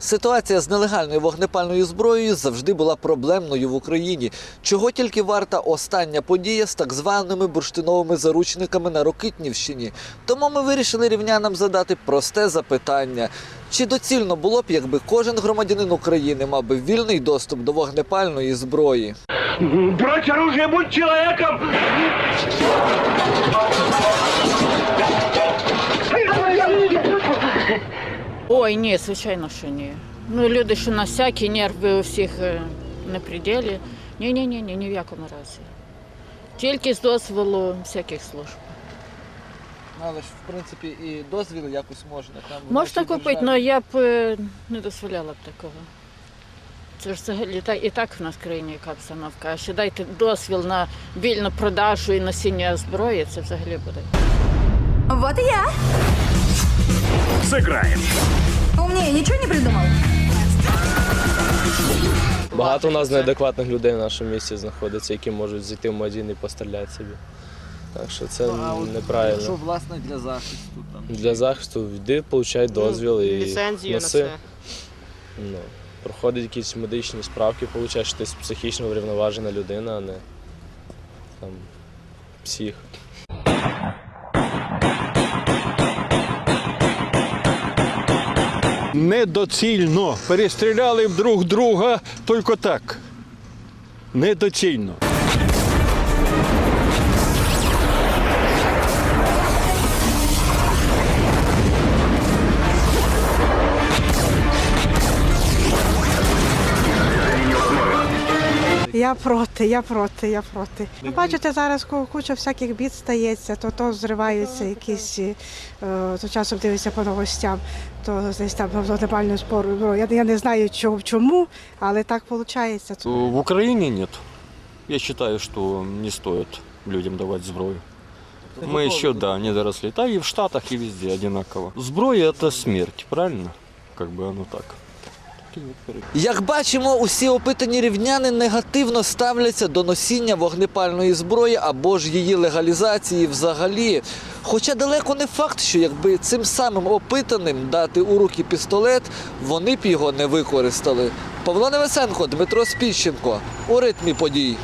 Ситуація з нелегальною вогнепальною зброєю завжди була проблемною в Україні. Чого тільки варта остання подія з так званими бурштиновими заручниками на Рокитнівщині. Тому ми вирішили рівнянам задати просте запитання: чи доцільно було б, якби кожен громадянин України мав би вільний доступ до вогнепальної зброї? Брать оружие, будь человеком! Ой, ні, звичайно, що ні. Ну, люди, що на всякі нерви у всіх на пределі. Ні, ні, ні, ні, ні в якому разі. Тільки з дозволу всяких служб. Але ж в принципі і дозвіл якось можна. Там Можна купити, але я б е, не дозволяла б такого. Це ж взагалі та- і так в нас в країні яка обстановка. А ще дайте дозвіл на вільну продажу і носіння зброї, це взагалі буде. Вот и я. Сыграем. Умнее ничего не придумал? Багато у нас неадекватних людей в нашому місті знаходиться, які можуть зайти в магазин і постріляти собі. Так що це Якщо неправильно. власне для захисту там. Для захисту йди, получай дозвіл і ліцензію на носи. це. Ну, проходить якісь медичні справки, получаєш, що ти психічно врівноважена людина, а не там псих. Недоцільно. Перестріляли друг друга тільки так. Недоцільно. Я проти, я проти, я проти. Ну, бачите, зараз ку- куча всяких бід стається, то то зриваються якісь, е, то часом дивишся по новостям, то десь там вогнепальну спору. Ну, я, я не знаю чому, чому, але так виходить. В Украине нет. Я считаю, что не стоит людям давать сброю. Мы еще, да, не доросли. Да и в Штатах, и везде одинаково. Сброя – это смерть, правильно? Как бы оно так. Як бачимо, усі опитані рівняни негативно ставляться до носіння вогнепальної зброї або ж її легалізації взагалі. Хоча далеко не факт, що якби цим самим опитаним дати у руки пістолет, вони б його не використали. Павло Невесенко, Дмитро Спіщенко у ритмі подій.